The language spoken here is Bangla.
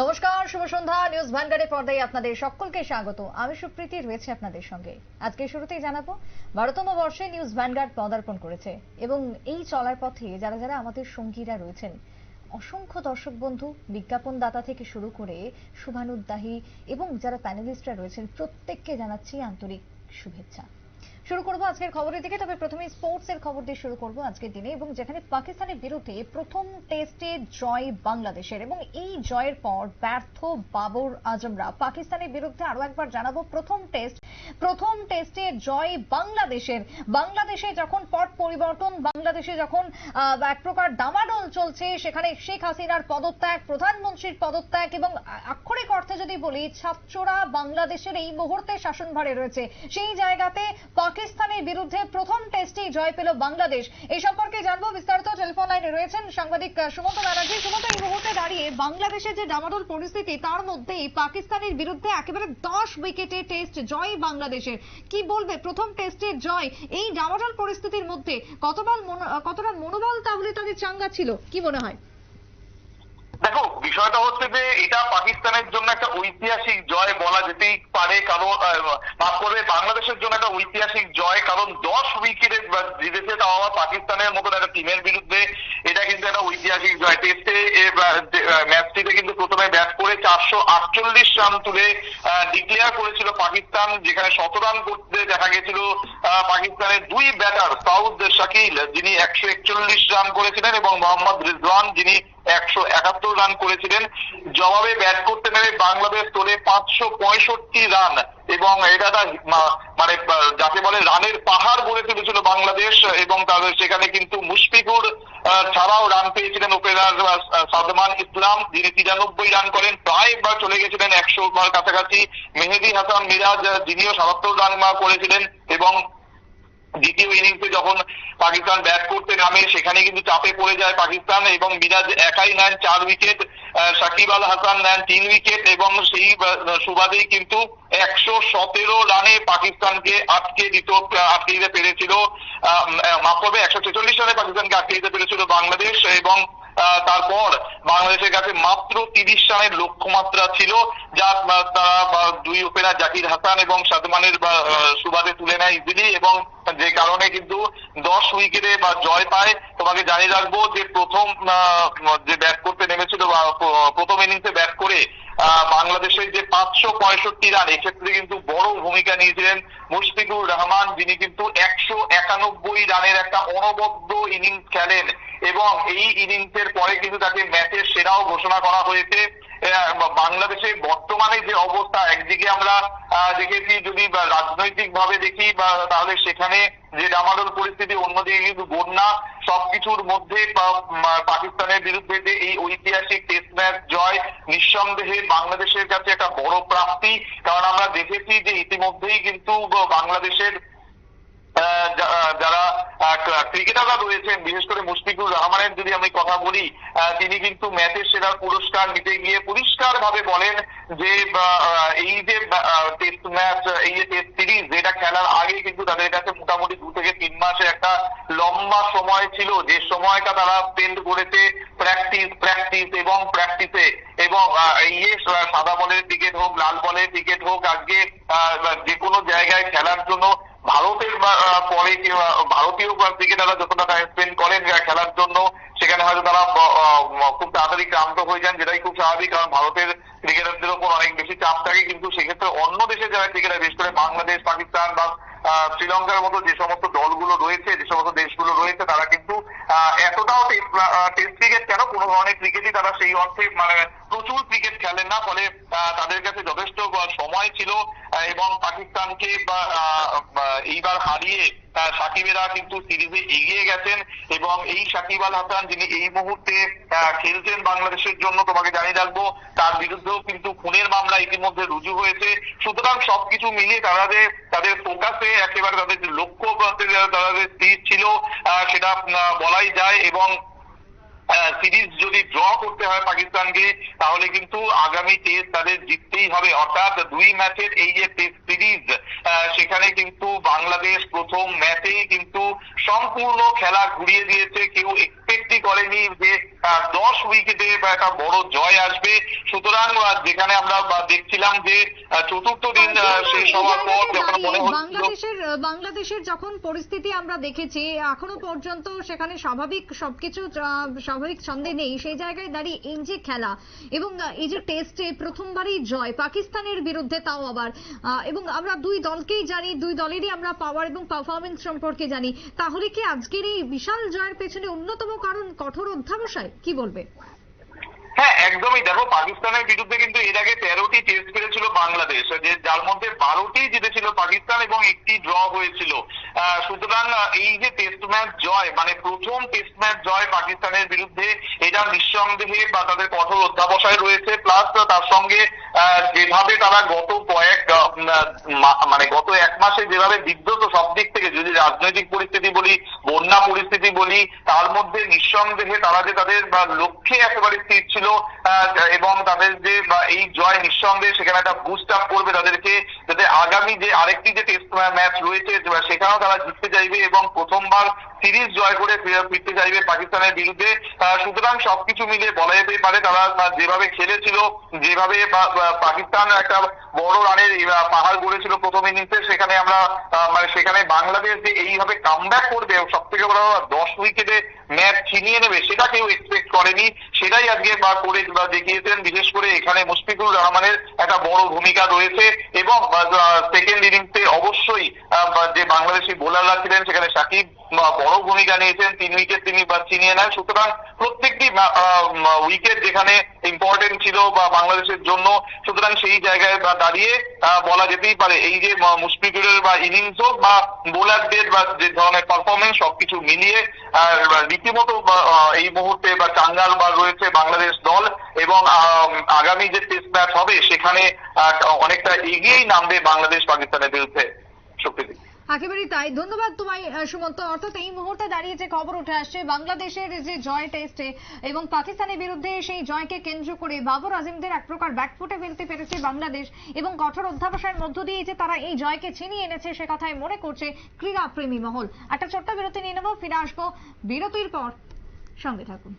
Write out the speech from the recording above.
নমস্কার, শুভ সন্ধ্যা। নিউজ ভ্যানগার্ডের পর্দায় আপনাদের সকলকে স্বাগত। আমি সুপ্রীতি, রয়েছে আপনাদের সঙ্গে। আজকে শুরুতেই জানাব বারোতম বর্ষে নিউজ ভ্যানগার্ড পদার্পণ করেছে এবং এই চলার পথে যারা যারা আমাদের সঙ্গীরা রয়েছেন, অসংখ্য দর্শক বন্ধু বিজ্ঞাপন দাতা থেকে শুরু করে শুভানুদ্দাহী এবং যারা প্যানেলিস্টরা রয়েছেন, প্রত্যেককে জানাচ্ছি আন্তরিক শুভেচ্ছা। শুরু করব আজকের খবরের দিকে। তবে প্রথমে স্পোর্টস এর খবর দিয়ে শুরু করব আজকের দিনে, এবং যেখানে পাকিস্তানের বিরুদ্ধে প্রথম টেস্টে জয় বাংলাদেশের, এবং এই জয়ের পর ব্যর্থ বাবর আজমরা। পাকিস্তানের বিরুদ্ধে আরও একবার জানাব, প্রথম টেস্ট, প্রথম টেস্টে জয় বাংলাদেশের। বাংলাদেশে যখন পট পরিবর্তন, বাংলাদেশে যখন এক প্রকার ডামাডোল চলছে, সেখানে শেখ হাসিনার পদত্যাগ, প্রধানমন্ত্রীর পদত্যাগ, এবং আক্ষরিক অর্থে যদি বলি, ছাত্ররা বাংলাদেশের এই মুহূর্তে শাসনভারে রয়েছে। সেই জায়গাতে পাকিস্তানের বিরুদ্ধে প্রথম টেস্টেই জয় পেল বাংলাদেশ। এই সম্পর্কে জানব, বিস্তারিত টেলিফোন লাইনে রয়েছেন সাংবাদিক সুমন্ত ব্যানার্জি। সুমন্ত, এই মুহূর্তে দাঁড়িয়ে বাংলাদেশের যে ডামাডোল পরিস্থিতি, তার মধ্যেই পাকিস্তানের বিরুদ্ধে একেবারে দশ উইকেটে টেস্ট জয় বাংলাদেশের। কি বলবে প্রথম টেস্টের জয়? এই ডামাডোল পরিস্থিতির মধ্যে কতবার কতটা মনোবল তাহলে তাদের চাঙ্গা ছিল? কি মনে হয়? দেখো, বিষয়টা হচ্ছে যে এটা পাকিস্তানের জন্য একটা ঐতিহাসিক জয় বলা যেতেই পারে, কারণ মাফ করবে, বাংলাদেশের জন্য একটা ঐতিহাসিক জয়, কারণ দশ উইকেটে জিতেছে তাও আবার পাকিস্তানের মতো একটা টিমের বিরুদ্ধে এটা কিন্তু একটা ঐতিহাসিক জয়। টেস্টে ম্যাচটিতে কিন্তু প্রথমে ব্যাট করে চারশো আটচল্লিশ রান তুলে ডিক্লেয়ার করেছিল পাকিস্তান, যেখানে শত রান করতে দেখা গেছিল পাকিস্তানের দুই ব্যাটার সাউথ শাকিল, যিনি একশো একচল্লিশ রান করেছিলেন এবং মোহাম্মদ রিজওয়ান, যিনি একশো একাত্তর রান করেছিলেন। জবাবে ব্যাট করতে নেমে বাংলাদেশ তোলে পাঁচশো পঁয়ষট্টি রান এবং এটা মানে যাকে বলে রানের পাহাড় বাংলাদেশ এবং তাদের সেখানে কিন্তু মুশফিকুর ছাড়াও রান পেয়েছিলেন ওপেনার সাদমান ইসলাম, যিনি তিরানব্বই রান করেন, প্রায় বা চলে গেছিলেন একশো কাছাকাছি। মেহেদি হাসান মিরাজ, যিনিও সাতাত্তর রান করেছিলেন এবং দ্বিতীয় ইনিংসে যখন পাকিস্তান ব্যাট করতে নামে, সেখানে কিন্তু চাপে পড়ে যায় পাকিস্তান এবং মিরাজ একাই নেন চার উইকেট সাকিব আল হাসান নেন তিন উইকেট এবং সেই সুবাদেই কিন্তু একশো সতেরো রানে পাকিস্তানকে আটকে দিত আটকে দিতে পেরেছিল মাফ করবে, একশো ছেচল্লিশ রানে পাকিস্তানকে আটকে দিতে পেরেছিল বাংলাদেশ এবং তারপর বাংলাদেশের কাছে মাত্র তিরিশ রানের লক্ষ্যমাত্রা ছিল, যা তারা দুই ওপেনার জাকির হাসান এবং সাদমানের সুবাদে তুলে নেয় ইজিলি এবং যে কারণে কিন্তু দশ উইকেটে বা জয় পায়। তোমাকে জানিয়ে রাখব যে প্রথম যে ব্যাট করতে নেমেছিল প্রথম ইনিংসে ব্যাট করে বাংলাদেশের যে পাঁচশো পঁয়ষট্টি রান, এক্ষেত্রে কিন্তু বড় ভূমিকা নিয়েছিলেন মুশফিকুর রহমান, যিনি কিন্তু একশো একানব্বই রানের একটা অনবদ্য ইনিংস খেলেন। এবং এই ইনিংসের পরে কিন্তু তাকে ম্যাচের সেরাও ঘোষণা করা হয়েছে। বাংলাদেশে বর্তমানে যে অবস্থা, একদিকে আমরা দেখেছি যদি রাজনৈতিক ভাবে দেখি, বা তাহলে সেখানে যে ডামাডোল পরিস্থিতি, অন্যদিকে কিন্তু বন্যা, সবকিছুর মধ্যে পাকিস্তানের বিরুদ্ধে যে এই ঐতিহাসিক টেস্ট ম্যাচ জয়, নিঃসন্দেহে বাংলাদেশের কাছে একটা বড় প্রাপ্তি। কারণ আমরা দেখেছি যে ইতিমধ্যেই কিন্তু বাংলাদেশের যারা ক্রিকেটাররা রয়েছেন বিশেষ করে মুশফিকুর রহমানের যদি আমি কথা বলি তিনি কিন্তু ম্যাচের সেরা পুরস্কার নিতে গিয়ে পরিষ্কার ভাবে বলেন যে এই যে টেস্ট ম্যাচ এই যে টেস্ট সিরিজ যেটা খেলার আগে কিন্তু তাদের কাছে মোটামুটি দু থেকে তিন মাসে একটা লম্বা সময় ছিল। যে সময়টা তারা স্পেন্ড করেছে প্র্যাকটিস প্র্যাকটিস এবং প্র্যাকটিসে এবং আহ, এই যে সাদা বলের ক্রিকেট হোক লাল বলের ক্রিকেট হোক আজকে যে কোনো জায়গায় খেলার জন্য ভারতের পরে ভারতীয় ক্রিকেটাররা যতটা টাইম স্পেন্ড করেন খেলার জন্য, সেখানে হয়তো তারা খুব তাড়াতাড়ি ক্লান্ত হয়ে যান, যেটাই খুব স্বাভাবিক, কারণ ভারতের ক্রিকেটারদের উপর অনেক বেশি চাপ থাকে। কিন্তু সেক্ষেত্রে অন্য দেশের যারা ক্রিকেটার, বিশেষ করে বাংলাদেশ, পাকিস্তান বা শ্রীলঙ্কার মতো যে সমস্ত দলগুলো রয়েছে, যে সমস্ত দেশগুলো রয়েছে, তারা কিন্তু এতটাও টেস্ট ক্রিকেট কেন? কোনো ধরনের ক্রিকেটই তারা সেই অর্থে মানে প্রচুর ক্রিকেট খেলেন না, ফলে তাদের কাছে যথেষ্ট সময় ছিল এবং পাকিস্তানকে এইবার হারিয়ে সাকিবেরা কিন্তু সিরিজে এগিয়ে গেছেন, এবং এই সাকিব আল হাসান যিনি এই মুহূর্তে খেলছেন বাংলাদেশের জন্য, তোমাকে জানিয়ে রাখব, তার বিরুদ্ধেও কিন্তু খুনের মামলা ইতিমধ্যে রুজু হয়েছে। সুতরাং সবকিছু মিলিয়ে তারা যে তাদের ফোকাসে একেবারে তাদের যে লক্ষ্য, তাদের তাদের স্থির ছিল সেটা বলাই যায়, এবং সিরিজ যদি ড্র করতে হয় পাকিস্তানকে তাহলে কিন্তু আগামী টেস্ট তাদের জিততেই হবে। অর্থাৎ দুই ম্যাচের এই যে টেস্ট সিরিজ সেখানে কিন্তু বাংলাদেশ প্রথম ম্যাচেই কিন্তু সম্পূর্ণ খেলা ঘুরিয়ে দিয়েছে। কেউ এক্সপেক্টই করেনি যে দশ উইকেটে একটা বড় জয় আসবে। সুতরাং যেখানে আমরা দেখছিলাম যে চতুর্থ দিন শেষ হওয়ার পর যখন মনে বাংলাদেশের বাংলাদেশের যখন পরিস্থিতি আমরা দেখেছি এখনও পর্যন্ত সেখানে স্বাভাবিক সবকিছু স্বাভাবিক ছন্দে নেই। সেই জায়গায় দাঁড়িয়ে এই যে খেলা এবং এই যে টেস্টে প্রথমবারই জয় পাকিস্তানের বিরুদ্ধে তাও আবার এবং আমরা দুই দলকেই জানি, দুই দলেরই আমরা পাওয়ার এবং পারফরমেন্স সম্পর্কে জানি। তাহলে কি আজকের এই বিশাল জয়ের পেছনে অন্যতম কারণ কঠোর অধ্যাবসায়? কি বলবে? হ্যাঁ একদমই দেখো, পাকিস্তানের বিরুদ্ধে কিন্তু এর আগে তেরোটি টেস্ট খেলেছিল বাংলাদেশ। যার মধ্যে বারোটি জিতেছিল পাকিস্তান এবং একটি ড্র হয়েছিল। সুতরাং এই যে টেস্ট ম্যাচ জয় মানে প্রথম টেস্ট ম্যাচ জয় পাকিস্তানের বিরুদ্ধে, এটা নিঃসন্দেহে বা তাদের কঠোর অধ্যাবসায় রয়েছে। প্লাস তার সঙ্গে যেভাবে তারা গত কয়েক মানে গত এক মাসে যেভাবে বিব্রত সব দিক থেকে, যদি রাজনৈতিক পরিস্থিতি বলি, বন্যা পরিস্থিতি বলি, তার মধ্যে নিঃসন্দেহে তারা যে তাদের লক্ষ্যে একেবারে স্থির ছিল এবং তাদের যে এই জয় নিঃসন্দেহে সেখানে একটা বুস্ট আপ করবে তাদেরকে, যাতে আগামী যে আরেকটি যে টেস্ট ম্যাচ রয়েছে সেখানেও তারা জিততে চাইবে এবং প্রথমবার সিরিজ জয় করে ফিরে- ফিরতে চাইবে পাকিস্তানের বিরুদ্ধে। সুতরাং সবকিছু মিলে বলা যেতেই পারে তারা যেভাবে খেলেছিল, যেভাবে পাকিস্তান একটা বড় রানের পাহাড় গড়েছিল প্রথম ইনিংসে সেখানে আমরা মানে সেখানে বাংলাদেশ যে এইভাবে কামব্যাক করবে সব থেকে বড় দশ উইকেটে ম্যাচ ছিনিয়ে নেবে, সেটা কেউ এক্সপেক্ট করেনি। সেটাই আজকে বা করে দেখিয়েছেন, বিশেষ করে এখানে মুশফিকুর রহমানের একটা বড় ভূমিকা রয়েছে। এবং সেকেন্ড ইনিংসে অবশ্যই যে বাংলাদেশি বোলাররা ছিলেন, সেখানে সাকিব বড় ভূমিকা নিয়েছেন, তিন উইকেট তিনি ছিনিয়ে নেন। সুতরাং প্রত্যেকটি উইকেট যেখানে ইম্পর্টেন্ট ছিল বা বাংলাদেশের জন্য, সুতরাং সেই জায়গায় দাঁড়িয়ে বলা যেতেই পারে, এই যে মুশফিকুরের বা ইনিংস হোক বা বোলারদের বা যে ধরনের পারফরমেন্স সবকিছু মিলিয়ে রীতিমতো এই মুহূর্তে বা চাঙ্গাল বা রয়েছে বাংলাদেশ দল এবং আগামী যে টেস্ট ম্যাচ হবে সেখানে অনেকটা এগিয়েই নামবে বাংলাদেশ পাকিস্তানের বিরুদ্ধে। শক্তিতে একেবারেই তাই। ধন্যবাদ তোমায় সুমন্ত। অর্থাৎ এই মুহূর্তে দাঁড়িয়ে যে খবর উঠে আসছে, বাংলাদেশের যে জয় টেস্টে এবং পাকিস্তানের বিরুদ্ধে সেই জয়কে কেন্দ্র করে বাবর আজিমদের এক প্রকার ব্যাকফুটে ফেলতে পেরেছে বাংলাদেশ এবং কঠোর অধ্যাবসায়ের মধ্য দিয়ে যে তারা এই জয়কে ছিনিয়ে এনেছে সে কথাই মনে করছে ক্রীড়া প্রেমী মহল। একটা ছোট্ট বিরতি নিয়ে নেব, ফিরে আসব বিরতির পর। সঙ্গে থাকুন।